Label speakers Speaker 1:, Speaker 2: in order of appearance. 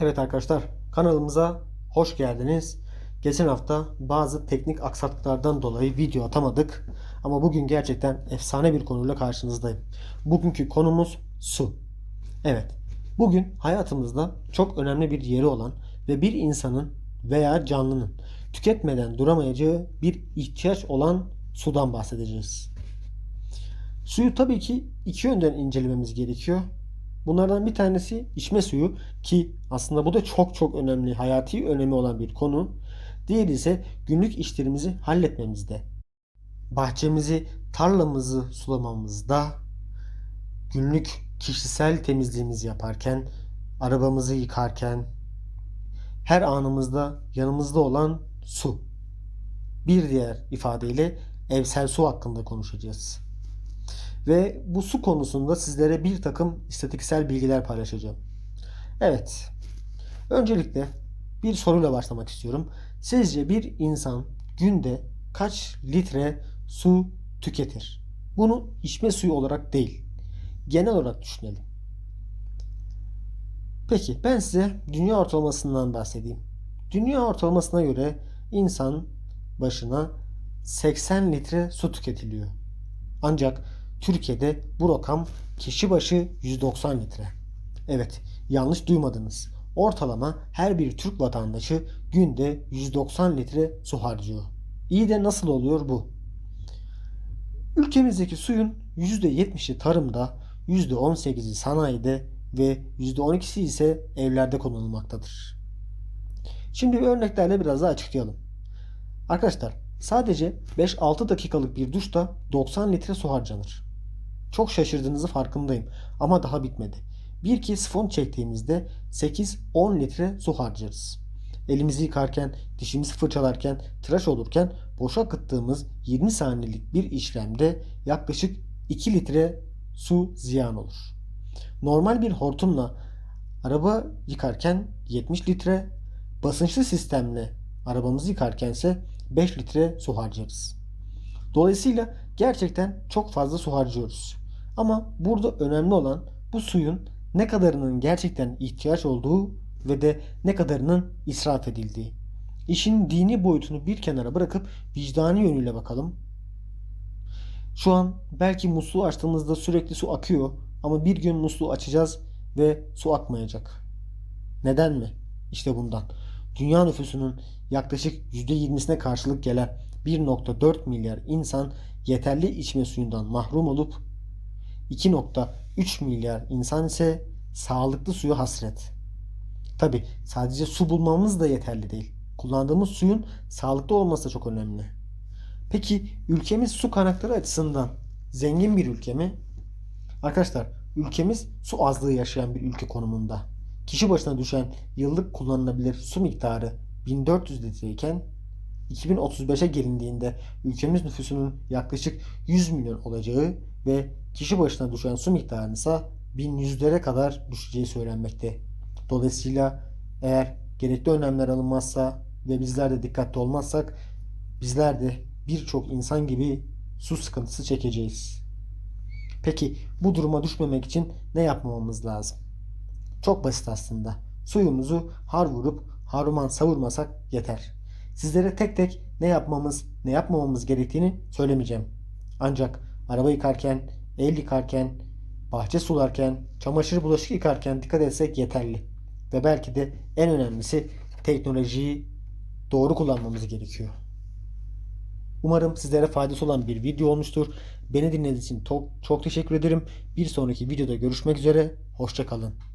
Speaker 1: Evet arkadaşlar kanalımıza hoş geldiniz. Geçen hafta bazı teknik aksaklıklardan dolayı video atamadık. Ama bugün gerçekten efsane bir konuyla karşınızdayım. Bugünkü konumuz su. Evet. Bugün hayatımızda çok önemli bir yeri olan ve bir insanın veya canlının tüketmeden duramayacağı bir ihtiyaç olan sudan bahsedeceğiz. Suyu tabii ki iki yönden incelememiz gerekiyor. Bunlardan bir tanesi içme suyu ki aslında bu da çok çok önemli, hayati önemi olan bir konu. Diğeri ise günlük işlerimizi halletmemizde. Bahçemizi, tarlamızı sulamamızda, günlük kişisel temizliğimizi yaparken, arabamızı yıkarken, her anımızda yanımızda olan su. Bir diğer ifadeyle evsel su hakkında konuşacağız. Ve bu su konusunda sizlere bir takım istatistiksel bilgiler paylaşacağım. Evet. Öncelikle bir soruyla başlamak istiyorum. Sizce bir insan günde kaç litre su tüketir? Bunu içme suyu olarak değil, genel olarak düşünelim. Peki ben size dünya ortalamasından bahsedeyim. Dünya ortalamasına göre insan başına 80 litre su tüketiliyor. Ancak Türkiye'de bu rakam kişi başı 190 litre. Evet, yanlış duymadınız. Ortalama her bir Türk vatandaşı günde 190 litre su harcıyor. İyi de nasıl oluyor bu? Ülkemizdeki suyun %70'i tarımda, %18'i sanayide ve %12'si ise evlerde kullanılmaktadır. Şimdi bir örneklerle biraz daha açıklayalım. Arkadaşlar sadece 5-6 dakikalık bir duşta 90 litre su harcanır. Çok şaşırdığınızı farkındayım ama daha bitmedi. Bir ki sifon çektiğimizde 8-10 litre su harcarız. Elimizi yıkarken, dişimizi fırçalarken, tıraş olurken boşa akıttığımız 20 saniyelik bir işlemde yaklaşık 2 litre su ziyan olur. Normal bir hortumla araba yıkarken 70 litre, basınçlı sistemle arabamızı yıkarken ise 5 litre su harcarız. Dolayısıyla gerçekten çok fazla su harcıyoruz. Ama burada önemli olan bu suyun ne kadarının gerçekten ihtiyaç olduğu ve de ne kadarının israf edildiği. İşin dini boyutunu bir kenara bırakıp vicdani yönüyle bakalım. Şu an belki musluğu açtığımızda sürekli su akıyor ama bir gün musluğu açacağız ve su akmayacak. Neden mi? İşte bundan. Dünya nüfusunun yaklaşık %20'sine karşılık gelen 1.4 milyar insan yeterli içme suyundan mahrum olup 2.3 milyar insan ise sağlıklı suyu hasret. Tabi sadece su bulmamız da yeterli değil. Kullandığımız suyun sağlıklı olması da çok önemli. Peki ülkemiz su kaynakları açısından zengin bir ülke mi? Arkadaşlar ülkemiz su azlığı yaşayan bir ülke konumunda. Kişi başına düşen yıllık kullanılabilir su miktarı 1400 litreyken 2035'e gelindiğinde ülkemiz nüfusunun yaklaşık 100 milyon olacağı ve kişi başına düşen su miktarının ise 1100'lere kadar düşeceği söylenmekte. Dolayısıyla eğer gerekli önlemler alınmazsa ve bizler de dikkatli olmazsak bizler de birçok insan gibi su sıkıntısı çekeceğiz. Peki bu duruma düşmemek için ne yapmamamız lazım? Çok basit aslında. Suyumuzu har vurup haruman savurmasak yeter. Sizlere tek tek ne yapmamız, ne yapmamamız gerektiğini söylemeyeceğim. Ancak araba yıkarken, el yıkarken, bahçe sularken, çamaşır bulaşık yıkarken dikkat etsek yeterli. Ve belki de en önemlisi teknolojiyi doğru kullanmamız gerekiyor. Umarım sizlere faydası olan bir video olmuştur. Beni dinlediğiniz için çok, çok teşekkür ederim. Bir sonraki videoda görüşmek üzere. Hoşçakalın.